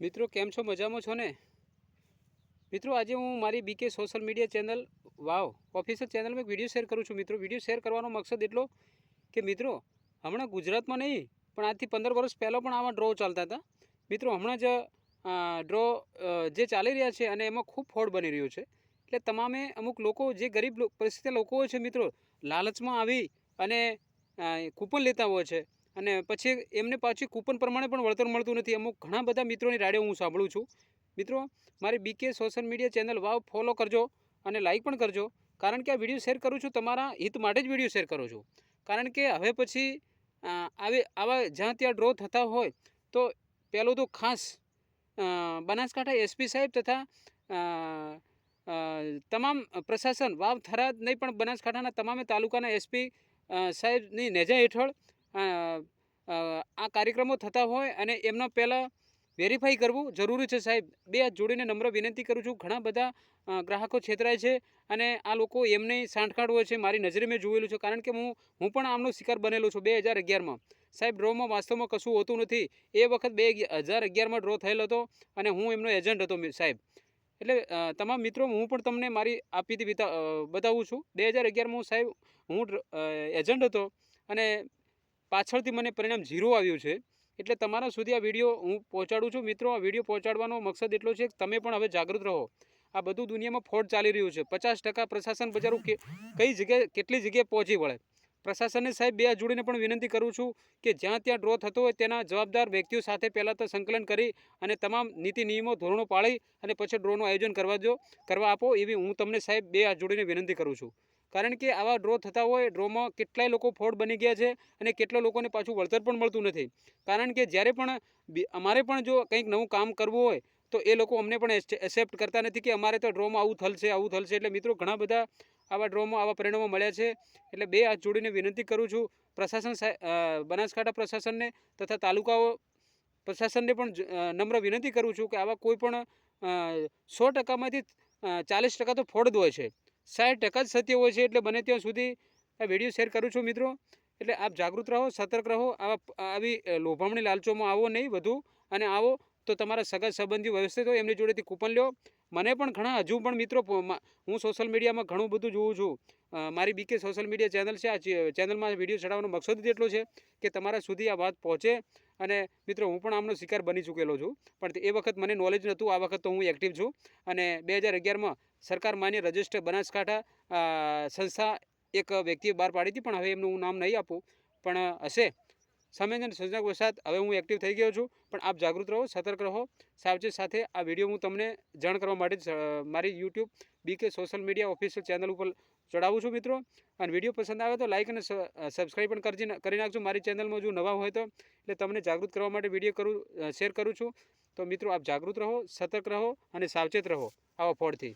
મિત્રો, કેમ છો? મજામાં છો ને? મિત્રો, આજે હું મારી BK social media channel Vav official ચેનલમાં એક વીડિયો શેર કરું છું. મિત્રો વીડિયો શેર કરવાનો મકસદ એટલો કે મિત્રો, હમણાં ગુજરાતમાં નહીં, પણ આજથી પંદર વર્ષ પહેલાં પણ આવા ડ્રો ચાલતા હતા. મિત્રો, હમણાં જ ડ્રો જે ચાલી રહ્યા છે અને એમાં ખૂબ ફોડ બની રહ્યો છે. એટલે તમામે અમુક લોકો, જે ગરીબ પરિસ્થિતિ લોકો હોય છે મિત્રો, લાલચમાં આવી અને કૂપન લેતા હોય છે. અને પછી એમને પાછી કૂપન પ્રમાણે પણ વળતર મળતું નથી. અમુક ઘણા બધા મિત્રોની રાડે હું સાંભળું છું. મિત્રો, મારી BK social media channel Vav follow કરજો અને લાઈક પણ કરજો. કારણ કે આ વીડિયો શેર કરું છું, તમારા હિત માટે જ વીડિયો શેર કરું છું. કારણ કે હવે પછી આવે, આવા જ્યાં ત્યાં ડ્રો થતા હોય, તો પહેલું તો ખાસ બનાસકાંઠા એસપી સાહેબ તથા તમામ પ્રશાસન, વાવ થરાદ નહીં પણ બનાસકાંઠાના તમામે તાલુકાના એસપી સાહેબની નેજા હેઠળ આ કાર્યક્રમો થતા હોય અને એમનો પહેલાં વેરીફાઈ કરવું જરૂરી છે સાહેબ. બે હાથ જોડીને નમ્ર વિનંતી કરું છું. ઘણા બધા ગ્રાહકો છેતરાય છે અને આ લોકો એમને સાંઠગાંઠ હોય છે. મારી નજરે મેં જોયેલું છે. કારણ કે હું હું પણ આમનો શિકાર બનેલો છું બે હજાર અગિયારમાં. સાહેબ, ડ્રોમાં વાસ્તવમાં કશું હોતું નથી. એ વખત બે હજાર અગિયારમાં ડ્રો થયેલો હતો અને હું એમનો એજન્ટ હતો સાહેબ. એટલે તમામ મિત્રો, હું પણ તમને મારી આપીતી બતાવું છું. બે હજાર અગિયારમાં હું સાહેબ, હું એજન્ટ હતો અને પાછળથી મને પરિણામ ઝીરો આવ્યું છે. એટલે તમારા સુધી આ વીડિયો હું પહોંચાડું છું. મિત્રો, આ વીડિયો પહોંચાડવાનો મકસદ એટલો છે કે તમે પણ હવે જાગૃત રહો. આ બધું દુનિયામાં ફ્રોડ ચાલી રહ્યું છે. પચાસ ટકા પ્રશાસન બજારું કઈ જગ્યાએ, કેટલી જગ્યાએ પહોંચી વળે. પ્રશાસનને સાહેબ, બે જોડીને પણ વિનંતી કરું છું કે જ્યાં ત્યાં ડ્રો થતો હોય તેના જવાબદાર વ્યક્તિઓ સાથે પહેલાં તો સંકલન કરી અને તમામ નીતિ, નિયમો, ધોરણો પાળી અને પછી ડ્રોનું આયોજન કરવા દો, કરવા આપો એવી હું તમને સાહેબ, બે હાથ જોડીને વિનંતી કરું છું. કારણ કે આવા ડ્રો થતા હોય ડ્રોમાં કેટલાય લોકો ફ્રોડ બની ગયા છે અને કેટલા લોકોને પાછું વળતર પણ મળતું નથી. કારણ કે જ્યારે પણ અમારે પણ જો કંઈક નવું કામ કરવું હોય, તો એ લોકો અમને પણ એક્સેપ્ટ કરતા નથી કે અમારે તો ડ્રોમાં આવું થલશે આવું થલશે. એટલે મિત્રો, ઘણા બધા આવા ડ્રોમાં આવા પરિણામો મળ્યા છે. એટલે બે હાથ જોડીને વિનંતી કરું છું, પ્રશાસન બનાસકાંઠા પ્રશાસનને તથા તાલુકાઓ પ્રશાસનને પણ નમ્ર વિનંતી કરું છું કે આવા કોઈ પણ સો ટકામાંથી ચાલીસ ટકા તો ફોડ જ છે. સાઠ ટકા જ સત્ય હોય છે એટલે બને ત્યાં સુધી આ વીડિયો શેર કરું છું મિત્રો. એટલે આપ જાગૃત રહો, સતર્ક રહો, આવા આવી લોભામણી લાલચોમાં આવો નહીં વધુ અને આવો તો તમારા સગા સંબંધીઓ વ્યવસ્થિત હોય, એમની જોડેથી કૂપન લ્યો. મને પણ ઘણા, હજુ પણ મિત્રો હું સોશિયલ મીડિયામાં ઘણું બધું જોઉં છું. મારી બીકે સોશિયલ મીડિયા ચેનલ છે, આ ચેનલમાં વીડિયો ચડાવવાનો મકસદ જ એટલો છે કે તમારા સુધી આ વાત પહોંચે અને મિત્રો હું પણ આમનો શિકાર બની ચૂકેલો છું. પણ એ વખત મને નોલેજ નહોતું, આ વખત તો હું એક્ટિવ છું અને બે હજાર અગિયારમાં સરકાર માન્ય રજિસ્ટર બનાસકાંઠા સંસ્થા એક વ્યક્તિએ બહાર પાડી હતી, પણ હવે એમનું હું નામ નહીં આપું. પણ હશે. સમયના સર્જનક વસાત હવે હું એક્ટિવ થઈ ગયો છું. પણ આપ જાગૃત રહો, સતર્ક રહો. સાવચેત સાથે આ વીડિયો હું તમને જાણ કરવા માટે મારી YouTube BK social media official channel ઉપર ચડાવું છું, મિત્રો. અને વીડિયો પસંદ આવે તો લાઇક અને સબસ્ક્રાઈબ પણ કરજી, કરી નાખજો. મારી ચેનલમાં જો નવા હોય તો. એટલે તમને જાગૃત કરવા માટે વીડિયો કરું શેર કરું છું. તો મિત્રો, આપ જાગૃત રહો, સતર્ક રહો અને સાવચેત રહો. આવા ફોડથી.